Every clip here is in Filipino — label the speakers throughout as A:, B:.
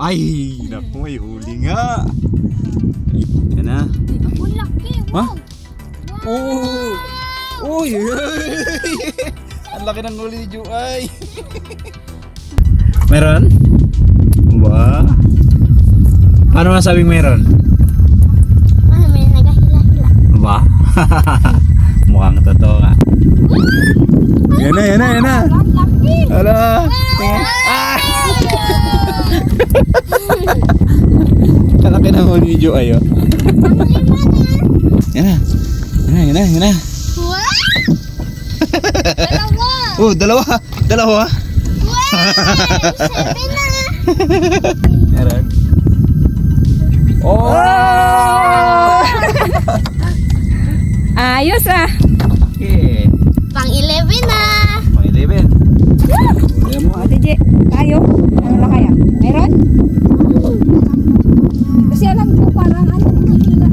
A: Ay, naku, may huli nga. Ay, yan na.
B: Ang laki.
A: Ha?
B: Wow.
A: Oh! Uy! Ang laki ng huli ni Juay. meron? Ba? Paano masabing meron?
B: Ano, may nagahila-hila.
A: Ba? Mukhang totoo nga. Yan na, yan na, yan na.
B: Ang laki.
A: Hala! Ah! Kalaki ng huli ni Juay, oh. Yan na. Yan na, yan na, yan na.
B: Wow! Dalawa!
A: Oh, dalawa. Dalawa.
B: Na!
A: Meron. Oh!
C: Ayos ah.
A: Okay.
B: Pang 11 na!
A: Pang 11. Huli mo.
C: Ate J, tayo. Meron? Kasi alam ko parang ano.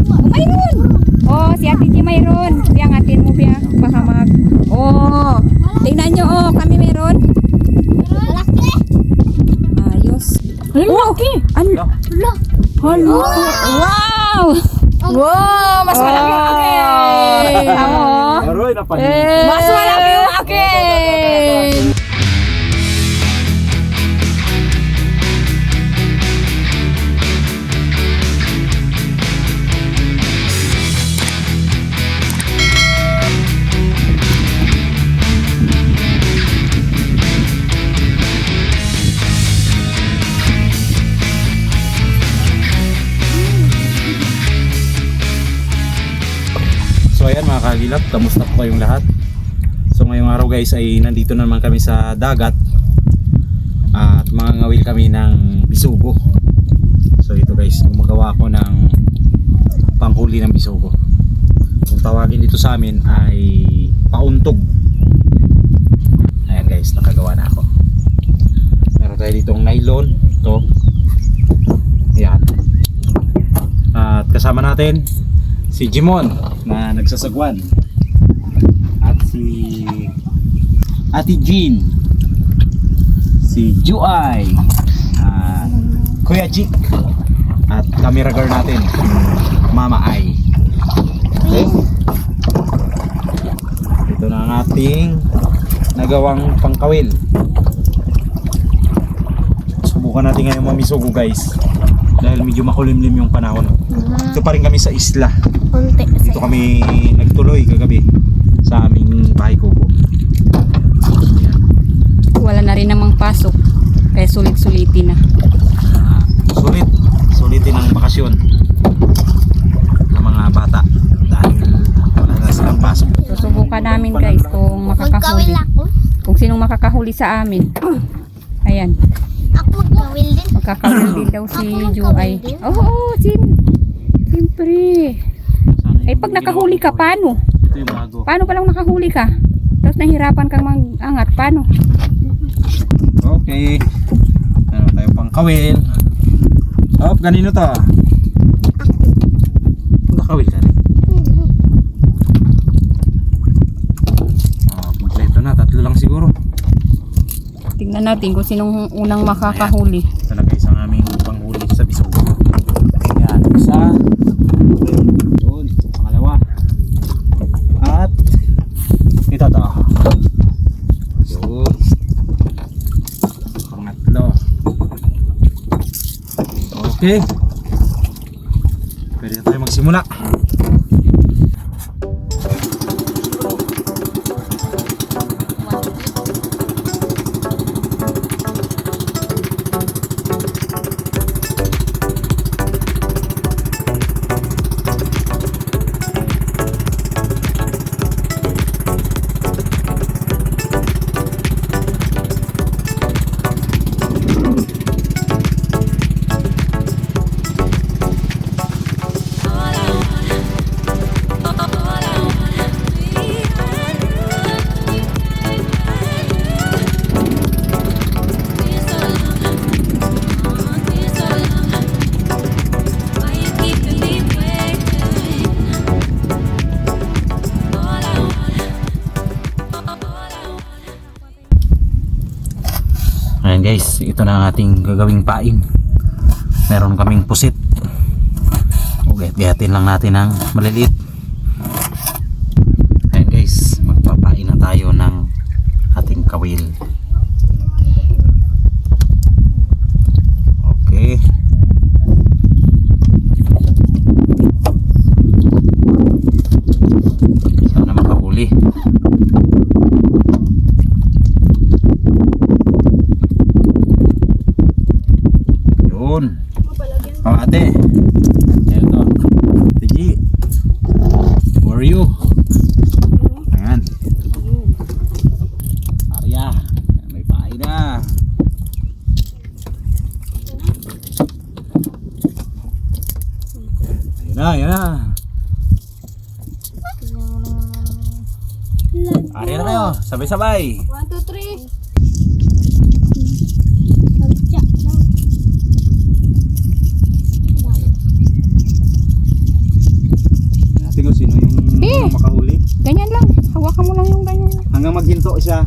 C: Oh, mayroon! Oh, si Ate J mayroon. Biya ngatin mo biya. Baka mag... Oh, tingnan nyo oh. Kami meron. Ayos. Ang laki! Ang
B: Hala!
C: Hello! Wow! Wow! Mas malaki yung akin! Ako! Mas malaki akin!
A: Kagilap, kamusta po kayong lahat? So ngayong araw guys ay nandito na naman kami sa dagat at mga ngawil kami ng bisugo. So ito guys, gumagawa ako ng panghuli ng bisugo. Kung tawagin dito sa amin ay pauntog. Ayan guys, nakagawa na ako. Meron tayo ditong nylon, to. Ayan. At kasama natin si Jimon na nagsasagwan. At si Ate Jean. Si Juay at Kuya Jik. At camera girl natin Mama Ai. Okay ito na ang ating nagawang pangkawil. Subukan natin ngayon mamisugo guys. Dahil medyo makulimlim yung panahon. Ito pa rin kami sa isla
B: Konti.
A: dito kami nagtuloy kagabi sa aming bahay kubo.
C: Wala na rin namang pasok. Kaya sulit-sulitin na.
A: Ah, sulit, sulitin ang bakasyon ng mga bata dahil wala na silang pasok.
C: Susubukan namin guys kung makakahuli. Kung sinong makakahuli sa amin. Ayan.
B: Ako magkawil din.
C: Magkakahuli din daw si Juay. Oo, oh, Sim. Siyempre. Eh pag nakahuli ka, paano?
A: Ito yung bago.
C: Paano palang nakahuli ka? Tapos nahirapan kang mag-angat. Paano?
A: Okay. Meron tayo pang kawil. Oh, ganino to. Nakawil ka rin. Oh, kompleto na. Tatlo lang siguro.
C: Tingnan natin kung sinong unang makakahuli.
A: talaga isang aming panghuli sa Bisogo. Yan, isa. Yun, pangalawa. At ito to. Yun. Pangatlo. Okay. Pwede na tayo magsimula. Guys, ito na ang ating gagawing paing. meron kaming pusit okay gayatin lang natin ng maliliit ayan guys magpapain na tayo ng ating kawil okay sana makahuli yun Oh, ate. Ito. Tiji. For you. Ayan. Arya. May pain na. Ayan na, ayan na. Arya na kayo. Sabay-sabay.
C: One, two, three.
A: Natin kung sino yung
C: Eh.
A: makahuli.
C: Ganyan lang. Hawakan mo lang yung ganyan.
A: Hanggang maghinto siya.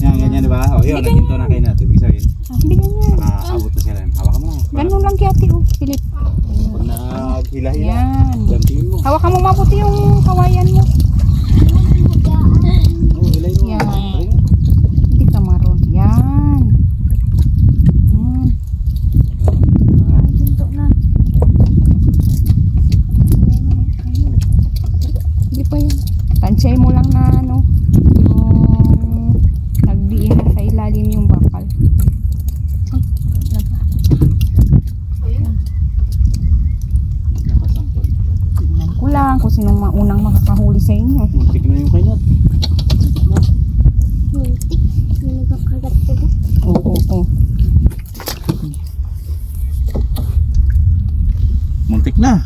A: Yan, ganyan, di ba? O, yun,
C: Hindi
A: naghinto na kayo natin. Ibig sabihin,
C: Ah, hindi ganyan.
A: makakabot na sila. Hawakan mo.
C: Ganun lang kay ate, oh. Philip.
A: Pag naghila-hila,
C: Yan.
A: gantiin mo.
C: Hawakan mo mabuti yung kawayan mo.
A: Oh, hilay mo.
C: Yan.
A: Ayun.
C: Hindi ka maroon. Yan. Yan. Ginto na. Hindi pa yan. Tansay mo lang na ano, yung nagdiin na sa ilalim yung bakal. Ay, laga.
A: Nakasampol.
C: Tingnan ko lang kung sinong maunang makakahuli sa inyo.
A: Muntik na yung kainat.
B: Muntik. May nagkakagat-kagat.
C: Oo, oo, oo.
A: Muntik na.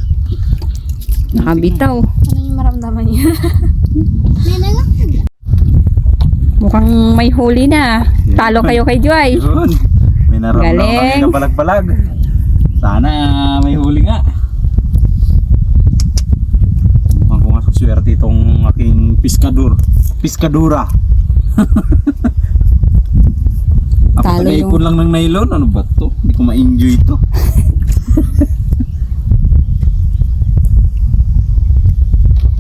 C: Nakabitaw.
B: Ano yung maramdaman niya?
C: Mukhang may huli na. Talo kayo kay Joy.
A: Yun. May naramdaman
C: Galing.
A: kami kapalag-palag. Sana ah, may huli nga. Mukhang ko nga suswerte itong aking piskador. Piskadura. Ako
C: Talo yung-
A: lang ng nylon. Ano ba to? Hindi ko ma-enjoy ito.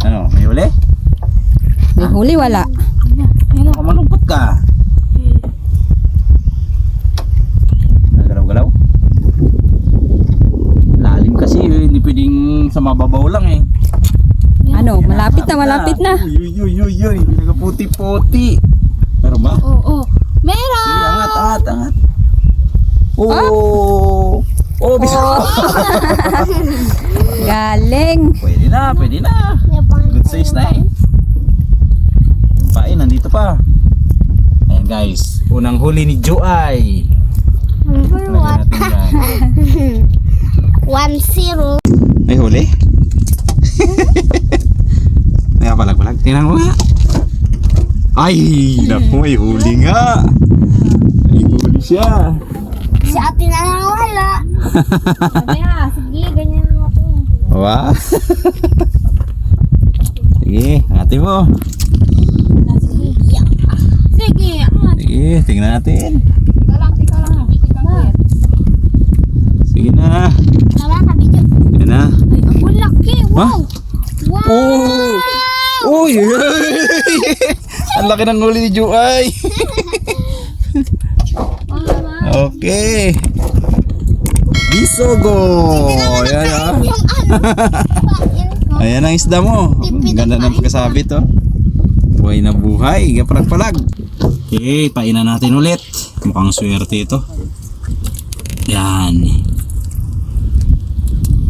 A: ano, may huli?
C: May huli wala.
A: Baka malungkot ka. Nagalaw-galaw. Lalim kasi, eh. hindi pwedeng sa mababaw lang eh.
C: Ano, malapit na, malapit na.
A: Uy, uy, uy, uy, pinagaputi-puti. Meron ba?
B: Oo, oh, Meron!
A: Sige, angat, angat, angat. Oh! Oh, bisa.
C: Galing.
A: Pwede na, pwede na. Good size na eh. Pain, nandito pa. Ayan guys, unang huli ni Joay.
B: Number
A: Lagyan
B: one.
A: natin yan.
B: One zero.
A: May huli? May balag-balag. Tingnan mo nga. Ay, naku, may huli nga. May huli siya.
B: Si ate na lang wala. Kaya, sige, ganyan mo ako.
A: Wow. Sige, ate mo.
B: Sige, angat.
A: Sige, tingnan natin.
C: Tika lang, tika lang. Tika lang.
A: Sige na.
B: Tama ka, video.
A: Sige na.
B: Ay, ang laki. Wow! Wow!
A: Oh! Uy! Ang laki ng huli ni Juay. okay. Bisogo. Ayan ah. Ayan ang isda mo. Ang Ganda ng pagkasabi to. Buhay na buhay. Gapalag-palag. Okay, painan natin ulit. Mukhang swerte ito. Yan.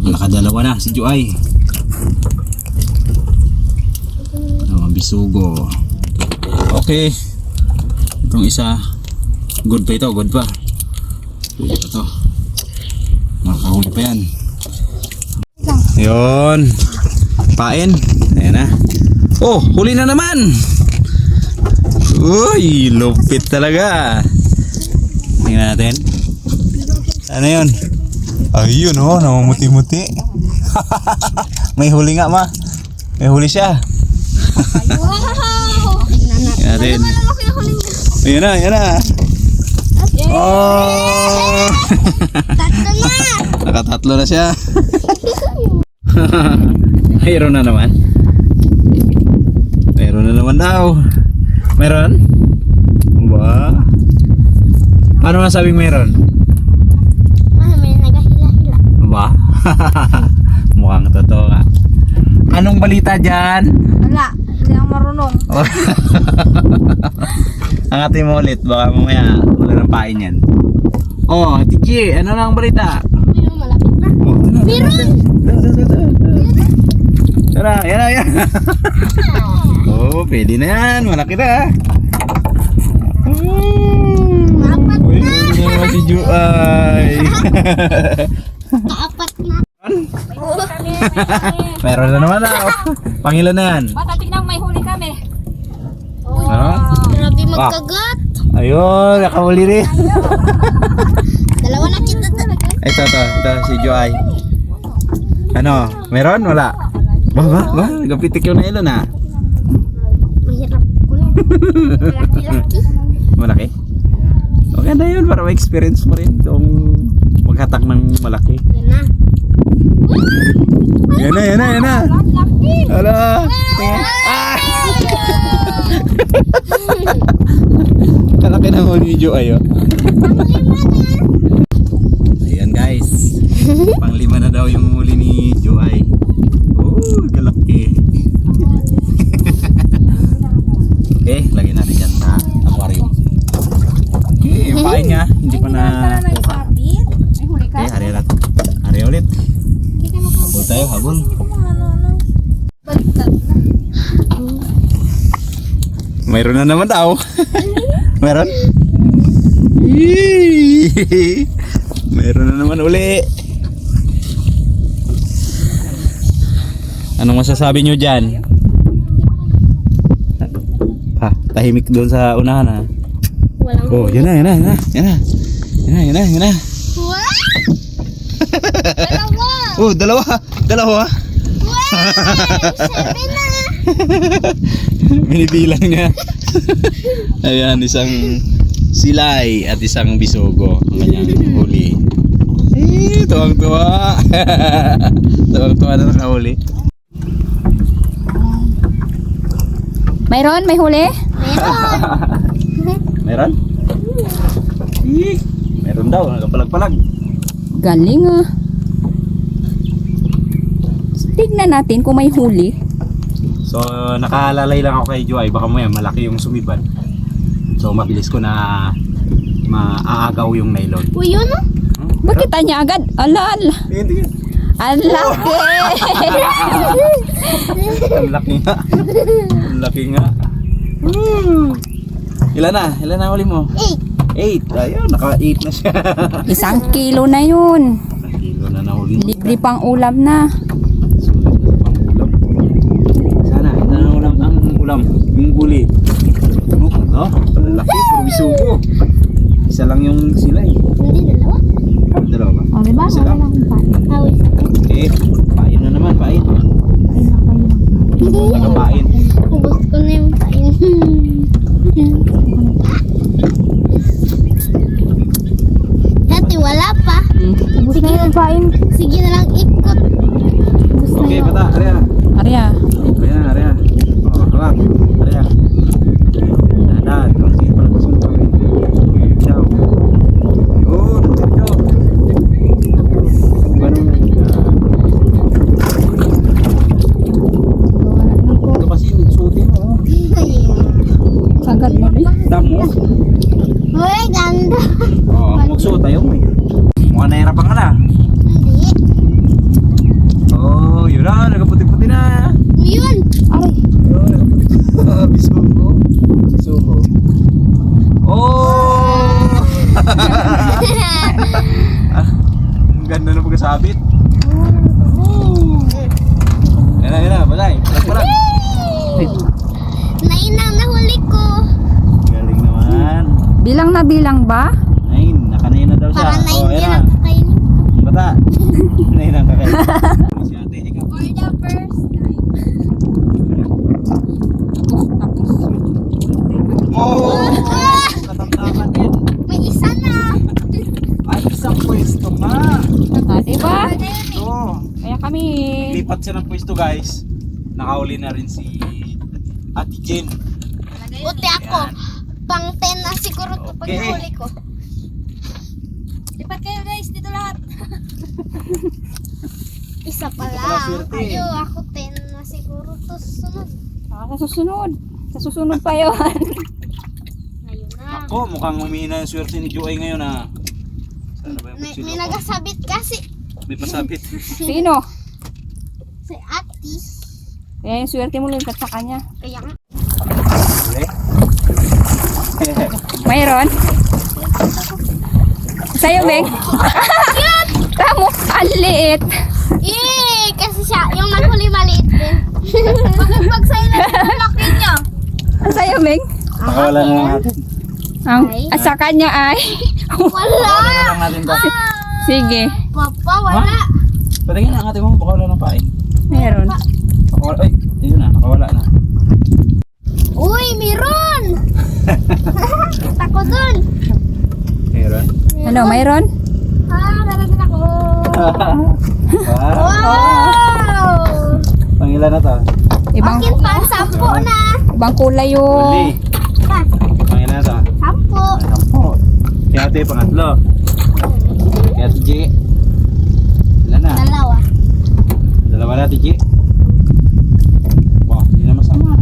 A: Nakadalawa na si Juay. Oh, bisugo. Okay. Itong isa. Good pa ito, good pa. Pa to. Makakahuli pa yan. Yun. Pain. Ayan na. Oh, huli na naman. Uy, lupit talaga. Tingnan natin. Ano yun? Ayun oh, namumuti-muti. May huli nga ma. May huli siya.
B: Wow!
A: Tingnan natin. Ayan na, ayan na. Oh!
B: Tatlo na!
A: nakatatlo na siya. Mayroon na naman. Mayroon na naman daw. Meron? Ba? Ano masabing meron?
B: Ah, may nagahila-hila.
A: Ba? Mukhang totoo nga. Anong balita dyan?
B: Wala. Hindi ako marunong.
A: Angatin mo ulit, baka mamaya wala ng pain yan. Oh, Tiji, ano na ang balita?
B: Ayun, malapit na.
A: Oh,
B: Meron!
A: tara, yan na, yan. Oh, pwede na yan. Malaki na.
B: Apat
A: Uy, pwede na naman si Juay.
B: Kaapat na.
A: Meron na naman ah. Pangilan na yan.
C: Bata, tignan may huli kami.
A: Ano?
B: Grabe magkagat.
A: Ayun, nakahuli rin.
B: Dalawa na kita talaga.
A: Ito, ito, ito, si Joy. Ano, meron? Wala? Ba, ba, ba? Gapitik yung nailo na.
B: Mahirap ko na. Laki-laki.
A: Malaki? Okay na yun, para ma-experience mo rin itong maghatak ng malaki.
B: Yan na.
A: Yan na, yan na, yan na. Hala. Ah! Kalaki huli ni Joy, oh. Ayan guys. Panglima na daw yung huli ni Joy. Oh, galaki. okay, lagyan natin dyan sa aquarium. Okay, yung pain niya, hindi pa na kuha. Okay, hari ulit. Hari ulit. Habol tayo, habol. Mayroon na naman daw. Meron? Mayroon na naman uli. Anong masasabi nyo dyan? Ha, tahimik doon sa unahan ha. Oh, yan na, yan na, yan na. Yan na, yan na, yan na. Yan na.
B: Wow! Dalawa!
A: Oh, dalawa. Dalawa.
B: Wow! Seven na!
A: Binibilang niya. Ayan, isang silay at isang bisogo ang kanyang huli. Eh, tuwang-tuwa. tuwang-tuwa na nakahuli.
C: Mayroon? May huli?
B: Meron!
A: Meron? Eh, meron daw, nakapalag-palag.
C: Galing ah. Tignan natin kung may huli.
A: So, nakalalay lang ako kay Joy. Baka mo yan, malaki yung sumibad. So, mabilis ko na maaagaw yung nylon.
B: Uy, yun ah!
C: Bakit niya agad? Ala, ala.
A: Tingin, tingin.
C: Ang laki!
A: Ang laki nga. Ang laki nga. Woo! Ilan na? Ilan na huli mo?
B: Eight!
A: 8. Ayun, naka 8 na siya.
C: Isang kilo na yun.
A: Kilo na nahuli mo.
C: Libre pang ulam na.
A: Sulit na pang ulam. Sana, ito na ulam ang ulam. Yung huli. Oh, oh, laki. Puro bisugo. Isa lang yung silay.
B: Hindi, dalawa.
A: Dalawa ba?
C: O, diba?
A: Isa lang.
B: Awit.
A: Okay. Pain na naman, pain. Nakapain.
B: Ubus ko na yung kain. wala pa.
C: Ubus na yung pain.
B: Sige na lang ikot. Ubus na
A: Okay,
B: yun.
A: bata. Arya.
C: Arya.
A: Arya, arya. Oh, kawak. Arya. Dahan, kasi pala gusto mo kami. Okay, ciao. Yun, ciao. Ganun. Ito kasi yung suotin mo. oh.
C: Sagad mo rin.
A: Damo.
B: Uy, ganda.
A: Oo, oh, magsuot tayo. Mukhang nahirapan ka na.
B: Hindi.
A: Oh, yun na. Nagaputi-puti na.
B: Yun.
C: Aray.
A: Yun, nagaputi. Bisugo. Bisugo. Oh! ah, ang ganda ng pagkasabit. Yan na, yan na. Balay. Palag-palag.
B: Nainang nahuli ko.
A: Galing naman.
C: Bilang na bilang ba?
A: Nine, nakanayin na daw siya.
B: Parang
A: Oh,
B: nainang
A: yan na.
B: ang kakainin.
A: Bata. Nine ang kakain. Si ate, ikaw.
B: For the first time.
A: Oh! Katamtaman din.
B: May isa na.
A: Ay, isang pwesto nga.
C: Ah, diba? ba?
A: Oo.
C: Kaya kami,
A: Lipat siya ng pwesto guys. Nakauli na rin si Ate Jen.
B: Buti ako. Pang 10 na siguro to pag
A: Okay.
B: nahuli ko. Lipat kayo guys, dito lahat. Isa pa
A: Dito pala
B: lang.
A: swerte.
B: Ayo, ako 10 na siguro to sunod.
C: ah, sa susunod. Sa susunod pa yun.
B: Ayun na.
A: Ako, mukhang humihina yung swerte ni Joy ngayon ah. Sana ba yung
B: May, may
A: ko?
B: nagasabit kasi.
A: May pasabit.
C: Sino?
B: Si Ati.
C: Kaya yung swerte mo lipat sa kanya.
B: Kaya nga.
C: Mayroon? Sa'yo, Beng? Tamo, ang liit.
B: Eh, kasi siya, yung naghuli maliit din. Bakit pag sa'yo na laki niya?
C: Sa'yo, Beng?
A: Pakawala na lang natin.
C: Ang,
B: Ay.
C: at sa kanya ay.
B: Wala!
A: Pakawala na lang natin to.
C: Sige,
B: Papa, wala.
A: Patingin na ang ate mo, pakawala ng pain.
C: Meron.
A: Pakawala, ay, yun na, nakawala na.
B: Uy, meron! Tako dun.
A: Meron.
C: Ano, mayroon?
B: Ah, nalagyan ako.
A: wow.
B: Wow!
A: Pangilan na to?
C: Ibang,
B: Akin pa, sampo na.
C: ibang kulay yung...
B: Pa,
A: Pangilan na to?
B: sampo.
A: Sampo. Kaya ate, pangatlo. Kaya ate G. Ilan na?
B: Dalawa.
A: Dalawa na ate G. Wow, hindi na masama.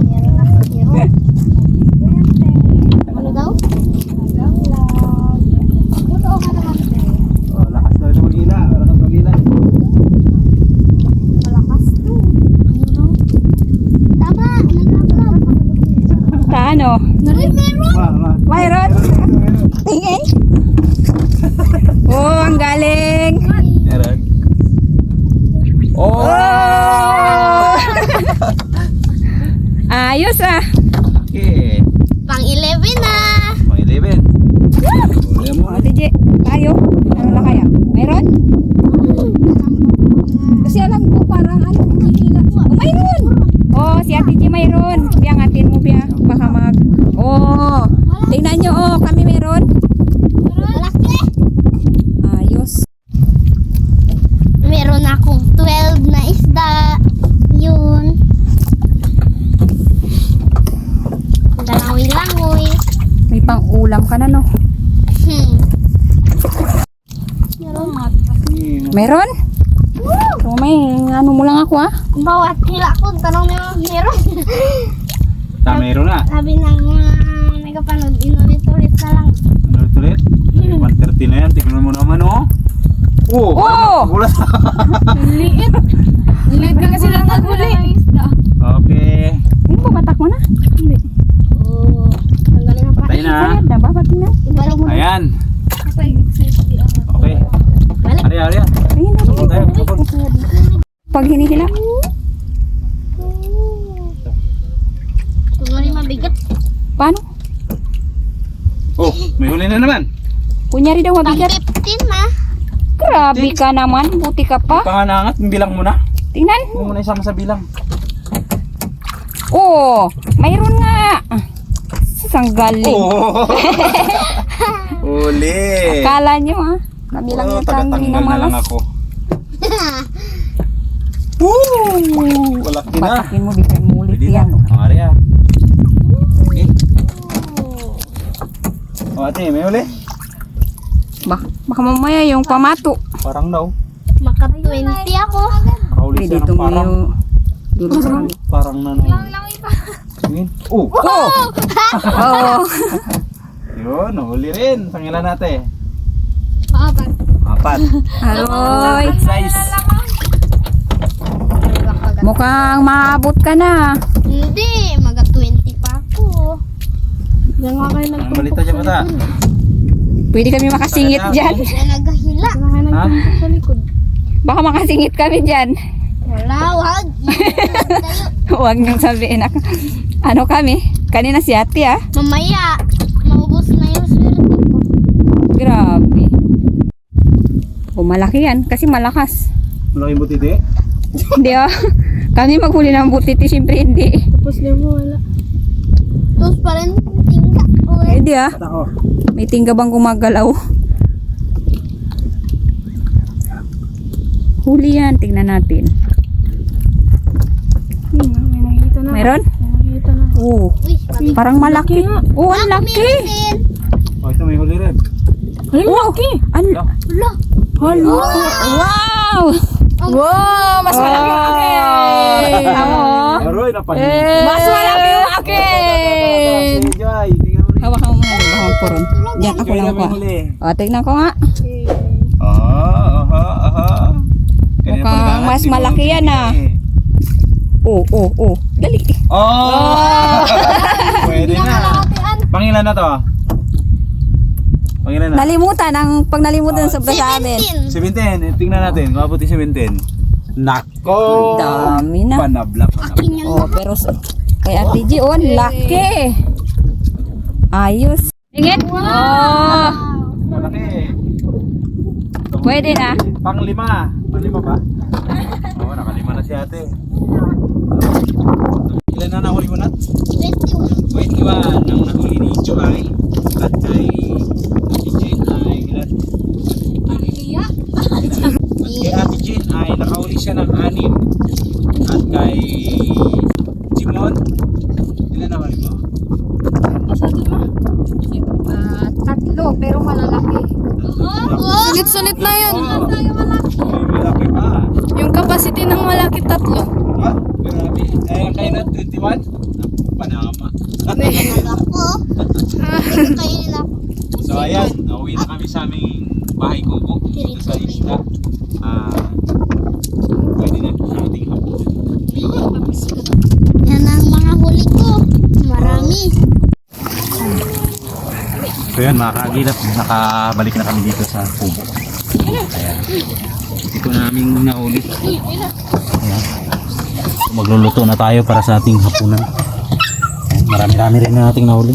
B: Meron ako, meron. Ano daw? Totoo ka naman.
A: Oh, lakas daw ito mag-ila. Lakas mag-ila.
B: Malakas to. Ano daw? Tama, nalaglag.
C: Sa ano?
B: Uy, meron!
A: Ma, ma.
C: Mayroon?
A: Meron, meron.
C: Tingin. Oh, ang galing.
A: Meron. Oh!
C: Oh! Ayos ah.
A: Okay.
B: Pang 11 na.
A: Pang 11. Huli mo.
C: Ate J, tayo. Ano na kaya? Mayroon? Kasi alam ko parang ano, nakikita ko. Oh, mayroon! Oh, si Ate J mayroon. Biya, ngatin mo biya. Baka mag... Oh, tingnan nyo oh, kami mayroon.
B: Malaki.
C: Ayos.
B: Meron akong 12 na isda. Yun. Langoy-langoy.
C: May pang ulam ka na no.
B: Hmm. Meron.
C: Mayroon? So may ano mo lang ako ah.
B: Bawat hila ko, tanong niyo, meron.
A: Ta, meron na.
B: Sabi ng mga nagapanood, inulit-ulit na lang.
A: Ano ulit? 130 na yan. Tignan mo naman oh. Oh!
C: Oh!
A: Gulat.
B: Liit. Liit ka kasi lang naghuli.
A: Okay.
C: Ano ba batak mo na? Hindi.
B: Oo. Tanggalin ang
A: Patay na.
C: Sayad na ba? Ba't na?
B: Ibalik mo.
A: Ayan.
B: Okay.
A: Okay.
B: Balik.
A: Ari, ari.
C: Tingin na.
A: Sabon tayo. Sabon.
C: Pag hinihila.
B: Kung ano yung mabigat.
C: Paano?
A: Oh, may huli na naman.
C: Kunyari daw
B: Pang
C: mabigat.
B: 15 na.
C: Grabe ka naman. Buti ka pa.
A: Panganangat, bilang mo na.
C: Tingnan.
A: Huwag mo na isama sa bilang.
C: Oh, mayroon nga. Sang galing.
A: Oh! Huli!
C: Akala nyo ah. Kabilang
A: Oh,
C: na tanggi
A: tagatanggal
C: ng
A: na
C: malas.
A: ako. Woo! Walaki na.
C: Batakin mo, bigyan mo ulit
A: Pwede na.
C: yan. oh.
A: Ang ari ah. Okay. Oh, ate, may huli?
C: Bak baka mamaya yung pamato.
A: Parang daw.
B: Maka 20 ako.
A: Nakahuli
C: Pwede
A: siya ng parang.
C: yung... Dulo sa kami.
A: Parang na Yun. Oh!
C: Oh! oh!
A: Yun, nahuli rin. Pangilan natin.
B: Papat.
A: Apat.
C: Aroy!
A: Size.
C: Mukhang maabot ka na.
B: Hindi, maga 20 pa ako. Diyan nga kayo
A: Ang balita dyan bata.
C: Pwede kami makasingit dyan.
B: Diyan naghahila.
A: Ha?
B: sa likod.
C: Baka makasingit kami dyan.
B: Wala, wag.
C: Huwag niyong sabihin ako. Ano kami? Kanina si ate ah.
B: Mamaya, maubos na yung swerte ko.
C: Grabe. O malaki yan kasi malakas.
A: Malaking butiti.
C: Hindi ah. Kami maghuli ng butiti, siyempre hindi.
B: Tapos na mo, wala.
C: Daddy ah. May tingga bang gumagalaw? Huli yan. Tingnan natin.
B: May nakikita na.
C: Meron?
B: Nakikita na.
C: Oo.
B: Uy,
C: Parang malaki. Oo, ang laki.
A: Oh, ito may huli rin.
C: Ang laki. Ang. Hello. Wow. Wow, mas malaki yung akin. Ako.
A: Aroy, napansin.
C: Mas malaki yung akin.
A: Tingnan mo
C: mo nga. Baka magpuron. Diyan, ako lang
A: huli.
C: O, tignan ko nga.
A: Ah, aha, aha.
C: Mukhang mas malaki yan, ah. Oo, oo, oo. Dali.
A: Oh! Pwede na. Pangilan na to? Pangilan na?
C: Nalimutan. Ang pag nalimutan sa sa amin.
A: 17. Tingnan natin. Kung abuti 17. Nako!
C: Dami na.
A: Panabla, panabla.
B: Akin yan.
C: Oh, pero sa, kay Ate G, oh, ang laki. Ayos. Tingin? Oh,
A: Malaki.
C: pwede na.
A: Pang lima. Pang lima ba? Oo, nakalima na si ate. Ilan na nahuli mo na?
B: 21.
A: 21 ang nahuli ni Joy at kay Ate Jean ay ilan?
B: Iya.
A: At kay Ate Jean ay nakahuli siya ng anim at kay Jimon ilan nahuli mo?
C: Ah, tatlo, pero malalaki.
B: Sulit-sulit na yun.
A: May malaki pa.
B: Yung capacity ng malaki tatlo.
A: Ha? Grabe. Eh, kayo na 21? Panama.
B: Ako. Kainin ako.
A: So ayan, nauwi na kami sa aming bahay kubo dito sa isla. Ah, pwede na sa ating hapon.
B: Yan ang mga huli ko. Marami.
A: So yan mga kagilap, nakabalik na kami dito sa kubo. Ayan. Ito na aming nauli. Ayan. Magluluto na tayo para sa ating hapunan. Marami-rami rin na ating nauli.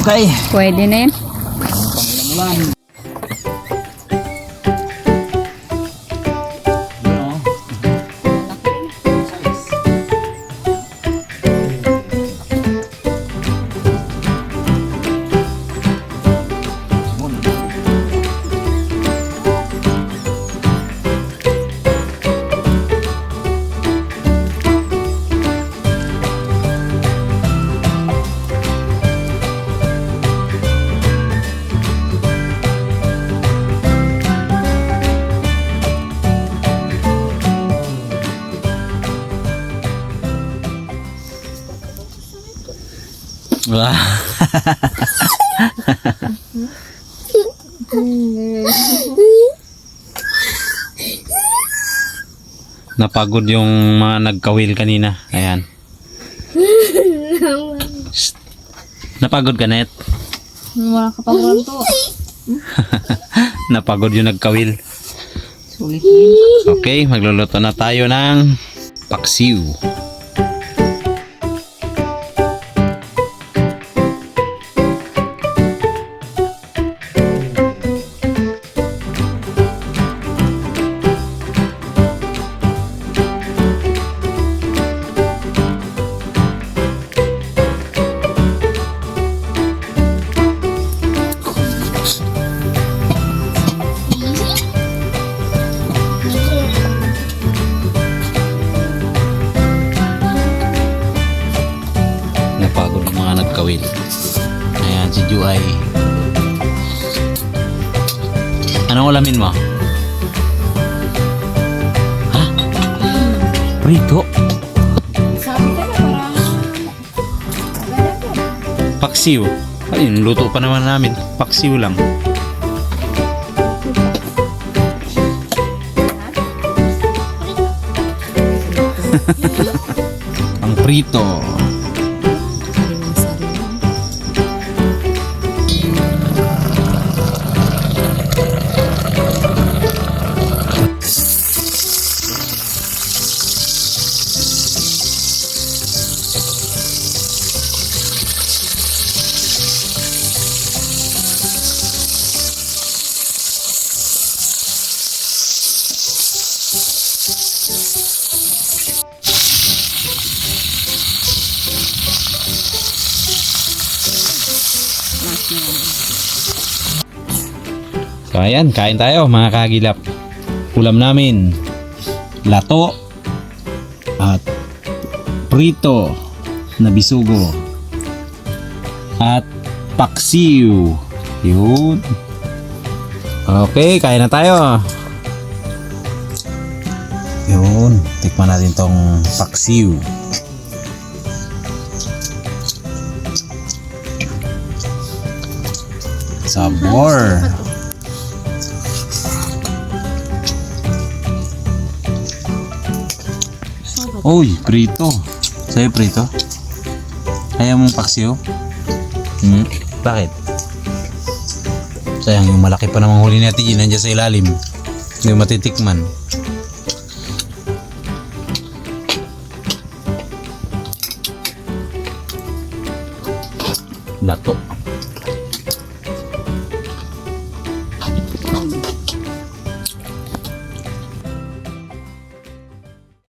A: Okay.
C: Pwede na yun.
A: Ulan. Napagod yung mga nagkawil kanina. Ayan. Shh. Napagod ka, Net?
C: Wala ka pang to.
A: Napagod yung nagkawil.
C: Sulit.
A: Okay, magluluto na tayo ng paksiw. Paksiw. Ayun, luto pa naman namin. Paksiw lang. Ang prito. Ayan, kain tayo mga kagilap. Ulam namin, lato at prito na bisugo at paksiw. Yun. Okay, kain na tayo. Yun, tikman natin tong paksiw. Sabor. Uy, prito. Sa'yo prito? Ayaw mong paksiw? Hmm? Bakit? Sayang yung malaki pa namang huli natin yun nandiyan sa ilalim. Hindi matitikman. Lato.